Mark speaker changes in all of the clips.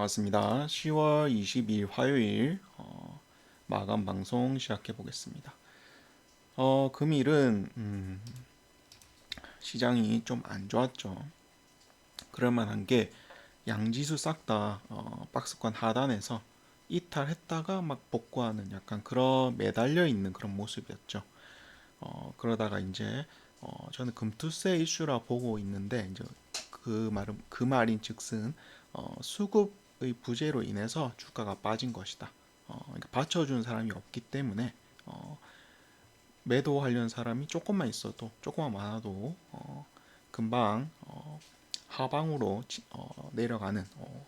Speaker 1: 반갑습니다. 10월 22일 화요일 어, 마감 방송 시작해 보겠습니다. 어, 금일은 음, 시장이 좀 안 좋았죠. 그럴 만한 게 양지수 싹다 어, 박스권 하단에서 이탈했다가 막 복구하는 약간 그런 매달려 있는 그런 모습이었죠. 어, 그러다가 이제 어, 저는 금투세 이슈라 보고 있는데 이제 그 말은 그 말인 즉슨 어, 수급의 부재로 인해서 주가가 빠진 것이다. 어, 그러니까 받쳐주는 사람이 없기 때문에 어, 매도하려는 사람이 조금만 있어도 조금만 많아도 어, 금방 어, 하방으로 지- 어, 내려가는 어,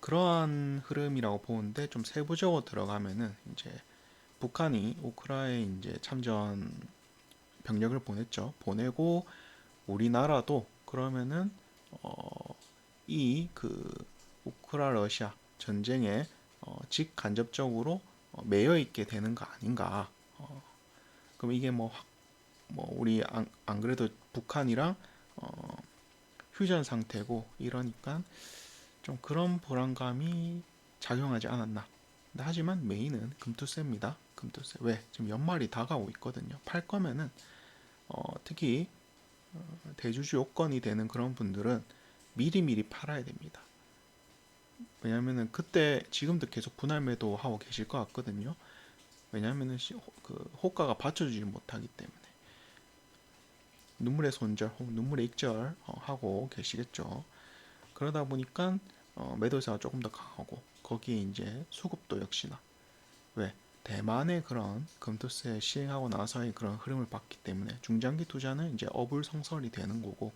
Speaker 1: 그러한 흐름이라고 보는데 좀 세부적으로 들어가면은 이제 북한이 우크라이나에 이제 참전 병력을 보냈죠. 보내고 우리나라도 그러면은 어, 이그 우크라 러시아 전쟁에 어, 직간접적으로 어, 매여 있게 되는 거 아닌가? 어, 그럼 이게 뭐, 확- 뭐 우리 안, 안 그래도 북한이랑 어, 휴전 상태고 이러니까 좀 그런 불안감이 작용하지 않았나. 근데 하지만 메인은 금투세입니다. 금투세. 왜? 지금 연말이 다가오고 있거든요. 팔 거면은 어, 특히 어, 대주주 요건이 되는 그런 분들은 미리미리 팔아야 됩니다. 왜냐면은 그때 지금도 계속 분할 매도 하고 계실 것 같거든요. 왜냐면은 그 호가가 받쳐주지 못하기 때문에 눈물의 손절, 혹 눈물의 익절 어, 하고 계시겠죠. 그러다 보니까 어, 매도세가 조금 더 강하고 거기에 이제 수급도 역시나 왜 대만의 그런 금투세 시행하고 나서의 그런 흐름을 봤기 때문에 중장기 투자는 이제 어불성설이 되는 거고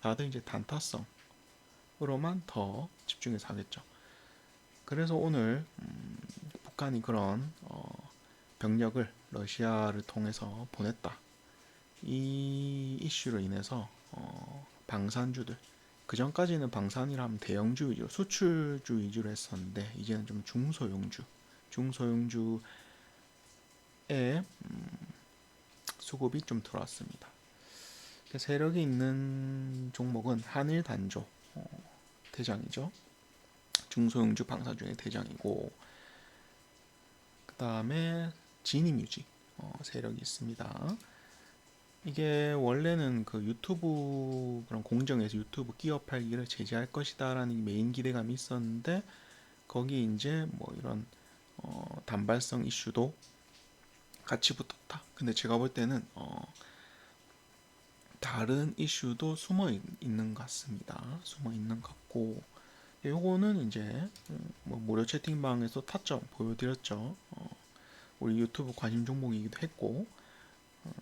Speaker 1: 다들 이제 단타성으로만 더 집중해서 하겠죠. 그래서 오늘 음, 북한이 그런 어, 병력을 러시아를 통해서 보냈다. 이 이슈로 인해서 어, 방산주들 그 전까지는 방산이라면 대형주 위주로 수출주 위주로 했었는데 이제는 좀 중소형주 중소형주의 음, 수급이 좀 들어왔습니다. 그 세력이 있는 종목은 한일 단조 어, 대장이죠. 중소형주 방사 중에 대장이고 그 다음에 진임유지 어, 세력이 있습니다. 이게 원래는 그 유튜브 그런 공정에서 유튜브 끼어 팔기를 제재할 것이다라는 메인 기대감이 있었는데 거기 이제 뭐 이런 어, 단발성 이슈도 같이 붙었다. 근데 제가 볼 때는 어, 다른 이슈도 숨어 있- 있는 것 같습니다. 숨어 있는 것 같고 요거는 이제 음, 뭐 무료 채팅방에서 타점 보여드렸죠. 어, 우리 유튜브 관심 종목이기도 했고 어,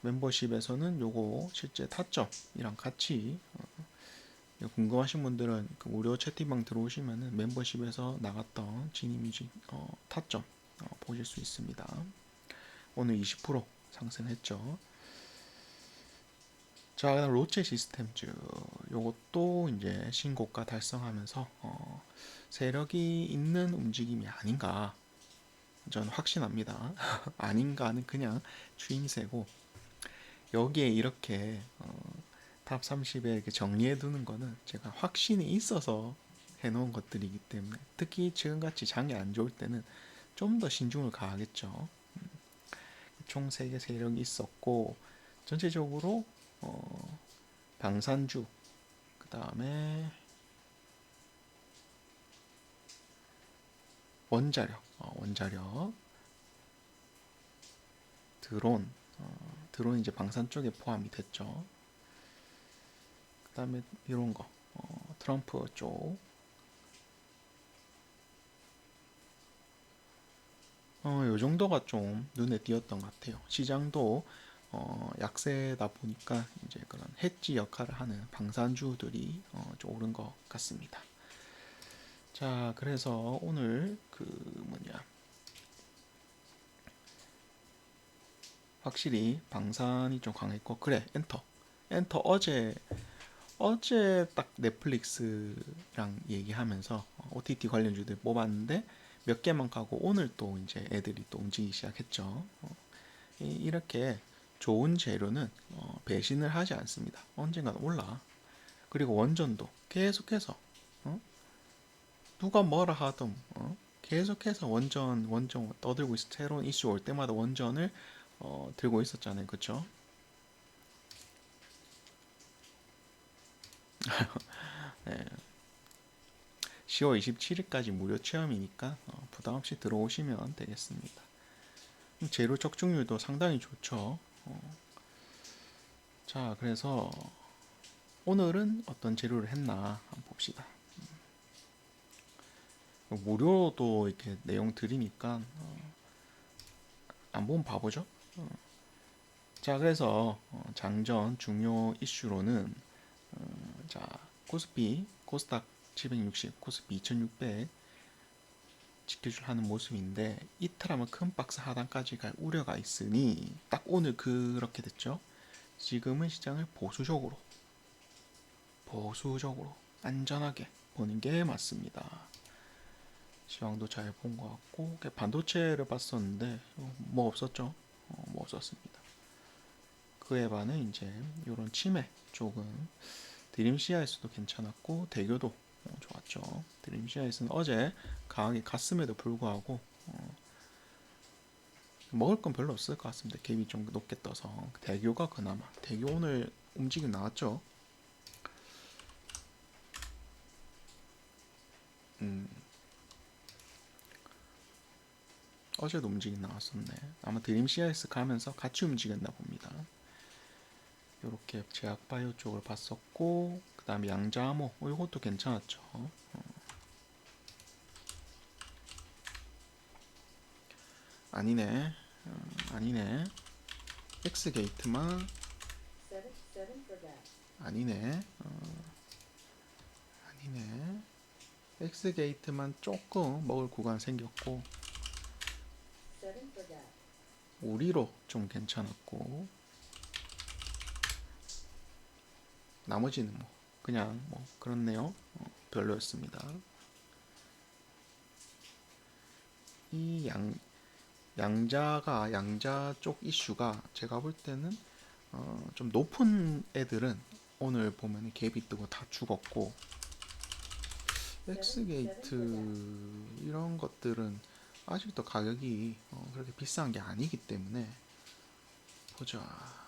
Speaker 1: 멤버십에서는 요거 실제 타점이랑 같이 어, 궁금하신 분들은 그 무료 채팅방 들어오시면은 멤버십에서 나갔던 지니뮤직 어, 타점 어, 보실 수 있습니다. 오늘 20% 상승했죠. 자, 그다음 롯데 시스템즈 요것도 이제 신고가 달성하면서 어, 세력이 있는 움직임이 아닌가 저는 확신합니다. 아닌가는 그냥 추임새고 여기에 이렇게 어, 탑 30에 이렇게 정리해 두는 거는 제가 확신이 있어서 해 놓은 것들이기 때문에 특히 지금같이 장이 안 좋을 때는 좀 더 신중을 가하겠죠. 음, 총 3개 세력이 있었고 전체적으로 어, 방산주 그 다음에 원자력 어, 원자력 드론 어, 드론 이제 방산 쪽에 포함이 됐죠. 그 다음에 이런 거 어, 트럼프 쪽 어, 요 정도가 좀 눈에 띄었던 것 같아요. 시장도 어, 약세다 보니까 이제 그런 해지 역할을 하는 방산주들이 어, 좀 오른 것 같습니다. 자, 그래서 오늘 그 뭐냐 확실히 방산이 좀 강했고 그래 엔터 엔터 어제 어제 딱 넷플릭스랑 얘기하면서 어, OTT 관련주들 뽑았는데 몇 개만 가고 오늘 또 이제 애들이 또 움직이기 시작했죠. 어, 이- 이렇게 좋은 재료는 어, 배신을 하지 않습니다. 언젠가는 올라. 그리고 원전도 계속해서 어? 누가 뭐라 하든 어? 계속해서 원전 원전 떠들고 있어 새로운 이슈 올 때마다 원전을 어, 들고 있었잖아요 그쵸? 네. 10월 27일까지 무료 체험이니까 어, 부담 없이 들어오시면 되겠습니다. 음, 재료 적중률도 상당히 좋죠. 어. 자, 그래서 오늘은 어떤 재료를 했나 한번 봅시다. 음. 무료도 이렇게 내용 드리니까 어, 안 보면 바보죠. 어. 자, 그래서 어, 장전 중요 이슈로는 어, 자 코스피 코스닥 760, 코스피 2600 지켜줄 하는 모습인데 이틀하면 큰 박스 하단까지 갈 우려가 있으니 딱 오늘 그렇게 됐죠. 지금은 시장을 보수적으로 보수적으로 안전하게 보는 게 맞습니다. 시황도 잘 본 것 같고 반도체를 봤었는데 뭐 없었죠? 어, 뭐 없었습니다. 그에 반해 이제 이런 치매 쪽은 드림 CIS도 괜찮았고 대교도 어, 좋았죠. 드림 CIS는 어제 강하게 갔음에도 불구하고 어, 먹을 건 별로 없을 것 같습니다. 갭이 좀 높게 떠서 대교가 그나마 대교 오늘 움직임 나왔죠. 음. 어제도 움직임 나왔었네. 아마 드림 CIS 가면서 같이 움직였나 봅니다. 이렇게 제약바이오 쪽을 봤었고 그 다음에 양자암호 어, 이것도 괜찮았죠. 어. 아니네. 어, 아니네. X게이트만 아니네. 어, 아니네. X게이트만 조금 먹을 구간 생겼고 우리로 좀 괜찮았고 나머지는 뭐 그냥 뭐 그렇네요. 어, 별로였습니다. 이 양 양자가 양자 쪽 이슈가 제가 볼 때는 어, 좀 높은 애들은 오늘 보면 갭이 뜨고 다 죽었고 엑스게이트 이런 것들은 아직도 가격이 어, 그렇게 비싼 게 아니기 때문에 보자.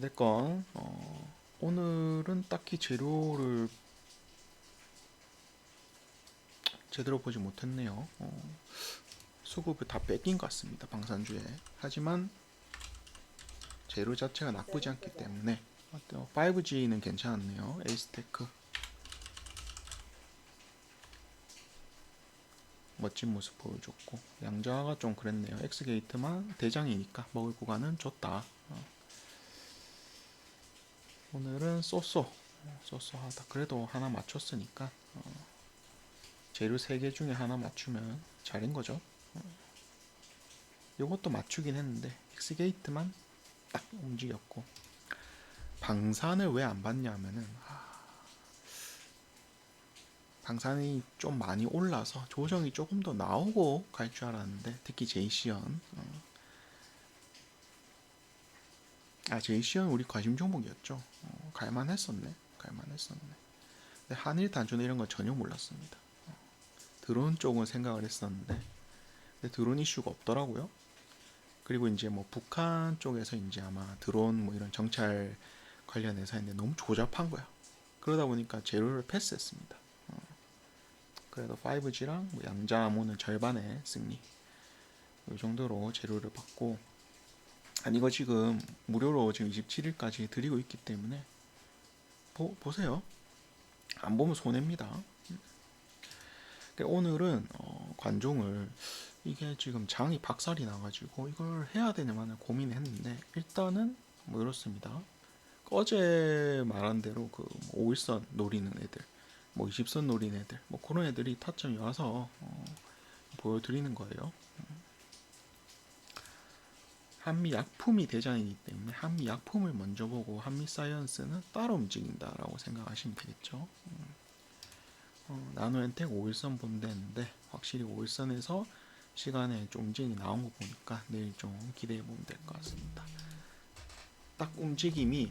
Speaker 1: 어찌됐건 어, 오늘은 딱히 재료를 제대로 보지 못했네요. 어, 수급을 다 뺏긴 것 같습니다. 방산주에. 하지만 재료 자체가 나쁘지 않기 때문에 5G는 괜찮았네요. 에이스테크 멋진 모습 보여줬고 양자가 좀 그랬네요. 엑스게이트만 대장이니까 먹을 구간은 좋다. 어. 오늘은 쏘쏘 쏘쏘하다 그래도 하나 맞췄으니까 어, 재료 3개 중에 하나 맞추면 잘인 거죠 어. 요것도 맞추긴 했는데 엑스게이트만 딱 움직였고 방산을 왜 안 봤냐면은 아, 방산이 좀 많이 올라서 조정이 조금 더 나오고 갈 줄 알았는데 특히 제이시언 어. 아 제이시언 우리 관심 종목이었죠. 어, 갈만했었네. 갈만했었네. 근데 한일 단준 이런 건 전혀 몰랐습니다. 어, 드론 쪽은 생각을 했었는데 근데 드론 이슈가 없더라고요. 그리고 이제 뭐 북한 쪽에서 이제 아마 드론 뭐 이런 정찰 관련해서 했는데 너무 조잡한 거야. 그러다 보니까 재료를 패스했습니다. 어, 그래도 5G랑 뭐 양자암호는 절반의 승리. 이 정도로 재료를 받고 아니 이거 지금 무료로 지금 27일까지 드리고 있기 때문에 보, 보세요. 안 보면 손해입니다. 오늘은 어, 관종을 이게 지금 장이 박살이 나가지고 이걸 해야 되냐만 고민했는데 일단은 뭐 이렇습니다. 어제 말한 대로 그 5일선 뭐 노리는 애들, 뭐 20선 노리는 애들, 뭐 그런 애들이 타점이 와서 어, 보여드리는 거예요. 한미 약품이 대장이기 때문에 한미 약품을 먼저 보고 한미 사이언스는 따로 움직인다라고 생각하시면 되겠죠. 음. 어, 나노엔텍 5일선 본대인데 확실히 5일선에서 시간에 좀 움직임이 나온 거 보니까 내일 좀 기대해 보면 될 것 같습니다. 딱 움직임이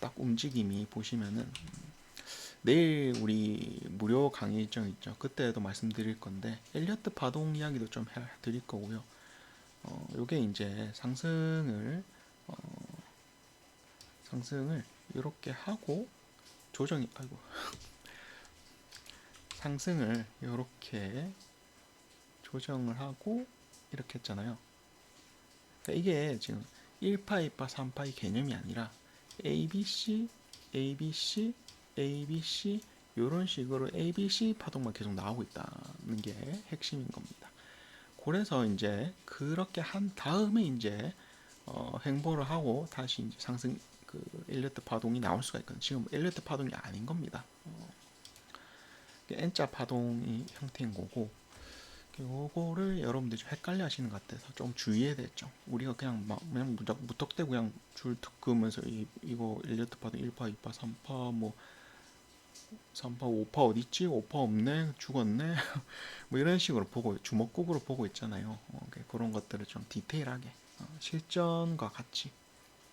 Speaker 1: 딱 움직임이 보시면은 내일 우리 무료 강의 일정 있죠. 그때도 말씀드릴 건데 엘리어트 파동 이야기도 좀 해 드릴 거고요. 어, 요게 이제 상승을 어, 상승을 이렇게 하고 조정이 아이고 상승을 이렇게 조정을 하고 이렇게 했잖아요. 그러니까 이게 지금 1파, 2파, 3파 이 개념이 아니라 ABC, ABC, ABC 이런 식으로 ABC 파동만 계속 나오고 있다는 게 핵심인 겁니다. 그래서 이제 그렇게 한 다음에 이제 어, 횡보를 하고 다시 이제 상승 그 엘리어트 파동이 나올 수가 있거든요. 지금 엘리어트 파동이 아닌 겁니다. 어, N자 파동이 형태인 거고 요거를 여러분들이 좀 헷갈려 하시는 것 같아서 좀 주의해야 되죠. 우리가 그냥 막 그냥 무턱대고 그냥 줄 뜯으면서 이 이거 일리어트 파동 1파, 2파, 3파 뭐 3파, 5파 어디 있지? 5파 없네. 죽었네. 뭐 이런 식으로 보고 주먹국으로 보고 있잖아요. 어, 그런 것들을 좀 디테일하게 어, 실전과 같이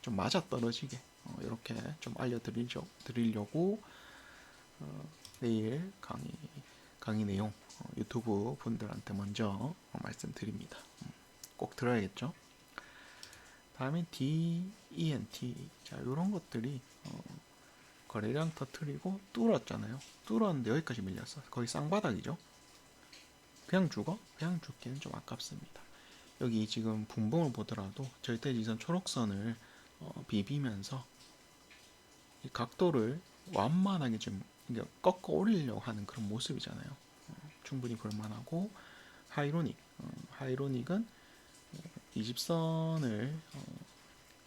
Speaker 1: 좀 맞아 떨어지게 어, 이렇게 좀 알려드리려 드리려고 어, 내일 강의 강의 내용 어, 유튜브 분들한테 먼저 어, 말씀드립니다. 음, 꼭 들어야겠죠. 다음에 D, E, N, T 자 이런 것들이 어, 거래량 터트리고 뚫었잖아요. 뚫었는데 여기까지 밀렸어. 거의 쌍바닥이죠. 그냥 죽어? 그냥 죽기는 좀 아깝습니다. 여기 지금 분봉을 보더라도 절대지선 초록선을 어, 비비면서 이 각도를 완만하게 좀 꺾어 올리려고 하는 그런 모습이잖아요. 어, 충분히 볼만하고 하이로닉, 어, 하이로닉은 20선을 어,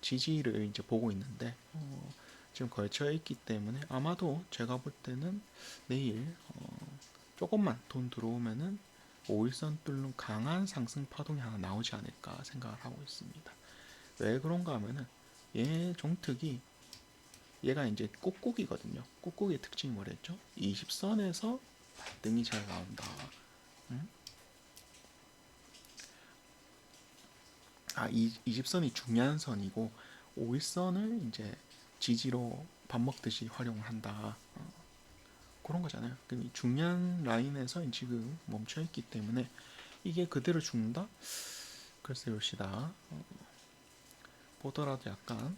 Speaker 1: 지지를 이제 보고 있는데 어, 지금 걸쳐 있기 때문에 아마도 제가 볼 때는 내일 어, 조금만 돈 들어오면은 5일선 뚫는 강한 상승 파동이 하나 나오지 않을까 생각을 하고 있습니다. 왜 그런가 하면은 얘 종특이 얘가 이제 꾹꾹이거든요. 꾹꾹이의 특징이 뭐랬죠? 20선에서 반등이 잘 나온다. 응? 아, 이 20선이 중요한 선이고 5일선을 이제 지지로 밥 먹듯이 활용을 한다. 어, 그런 거잖아요. 그 중요한 라인에서 지금 멈춰 있기 때문에 이게 그대로 죽는다? 글쎄 요시다. 어, 보더라도 약간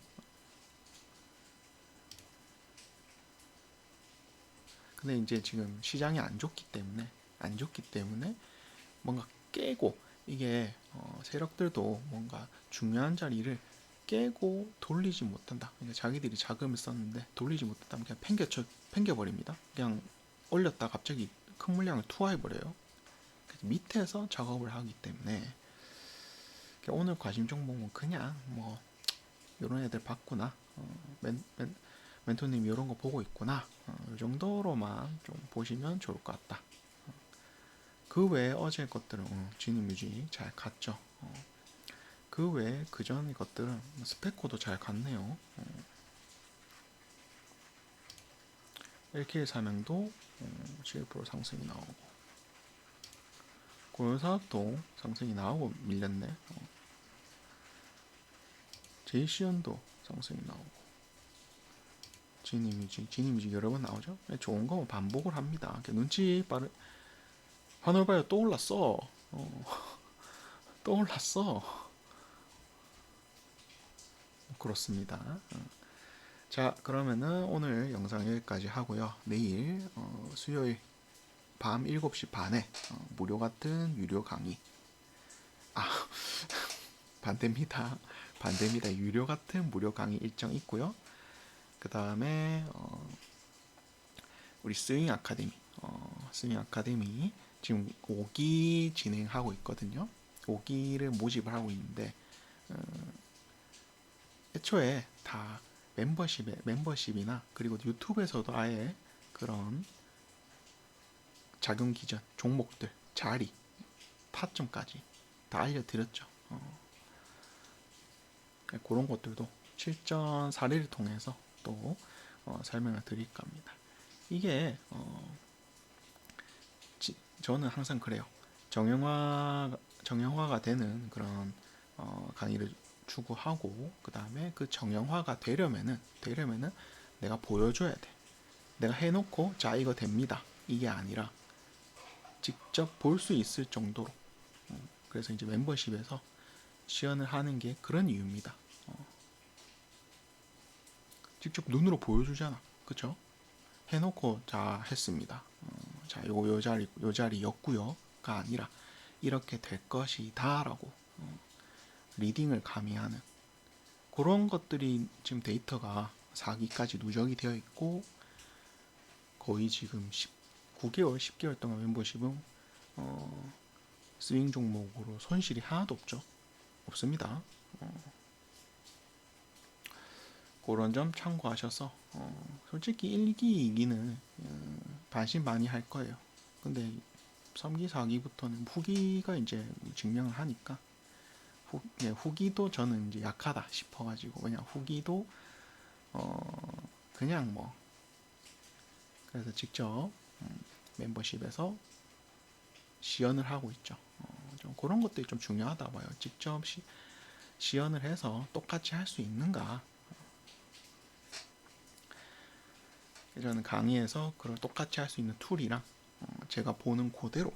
Speaker 1: 근데 이제 지금 시장이 안 좋기 때문에 안 좋기 때문에 뭔가 깨고 이게 어, 세력들도 뭔가 중요한 자리를 깨고 돌리지 못한다. 그러니까 자기들이 자금을 썼는데 돌리지 못한다면 그냥 팽겨쳐 팽겨버립니다. 그냥 올렸다 갑자기 큰 물량을 투하해버려요. 밑에서 작업을 하기 때문에 오늘 관심 종목은 그냥 뭐 이런 애들 봤구나. 어, 멘, 멘, 멘토님 이런 거 보고 있구나. 어, 이 정도로만 좀 보시면 좋을 것 같다. 어, 그 외에 어제 것들은 어, 진입 유지 잘 갔죠. 어, 그 외에 그전 것들은 스페코도 잘 갔네요. 어, LK 사명도 어, 7% 상승이 나오고 고연사업도 상승이 나오고 밀렸네. 어. 제이시언도 상승이 나오고 진이미지 진이미지 여러 번 나오죠. 네, 좋은 거 반복을 합니다. 눈치 빠르 봐요 또 올랐어. 어. 또 올랐어. 그렇습니다. 어. 자 그러면은 오늘 영상 여기까지 하고요. 내일 어, 수요일 밤 7시 반에 어, 무료 같은 유료 강의 아 반대입니다. 반대입니다. 유료 같은 무료 강의 일정 있고요. 그 다음에 어, 우리 스윙 아카데미 어, 스윙 아카데미 지금 5기 진행하고 있거든요. 5기를 모집을 하고 있는데 어, 애초에 다 멤버십에 멤버십이나 그리고 유튜브에서도 아예 그런 작용 기전 종목들 자리 타점까지 다 알려드렸죠. 어, 그런 것들도 실전 사례를 통해서 또 어, 설명을 드릴까 합니다. 이게 어, 지- 저는 항상 그래요. 정형화 정형화가 되는 그런 어, 강의를 추구하고 그 다음에 그 정형화가 되려면은 되려면은 내가 보여줘야 돼. 내가 해놓고 자 이거 됩니다. 이게 아니라 직접 볼 수 있을 정도로. 어, 그래서 이제 멤버십에서 시연을 하는 게 그런 이유입니다. 어. 직접 눈으로 보여주잖아. 그쵸? 해놓고 자 했습니다. 어, 자, 요, 요 자리 요 자리였고요가 아니라 이렇게 될 것이다라고 어, 리딩을 가미하는 그런 것들이 지금 데이터가 4기까지 누적이 되어 있고 거의 지금 9개월, 10개월 동안 멤버십은 어, 스윙 종목으로 손실이 하나도 없죠. 없습니다. 어, 그런 점 참고하셔서 어, 솔직히 1기, 2기는 어, 반신반의 할 거예요. 근데 3기, 4기부터는 후기가 이제 증명을 하니까 후, 예, 후기도 저는 이제 약하다 싶어가지고 그냥 후기도 어, 그냥 뭐 그래서 직접 음, 멤버십에서 시연을 하고 있죠. 어, 좀 그런 것들이 좀 중요하다 봐요. 직접 시, 시연을 해서 똑같이 할 수 있는가? 저는 강의에서 그걸 똑같이 할 수 있는 툴이랑 어, 제가 보는 그대로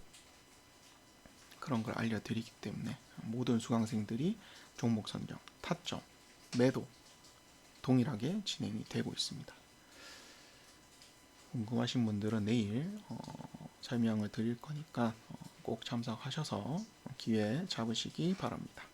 Speaker 1: 그런 걸 알려드리기 때문에 모든 수강생들이 종목 선정, 타점, 매도 동일하게 진행이 되고 있습니다. 궁금하신 분들은 내일 어, 설명을 드릴 거니까 어, 꼭 참석하셔서 기회 잡으시기 바랍니다.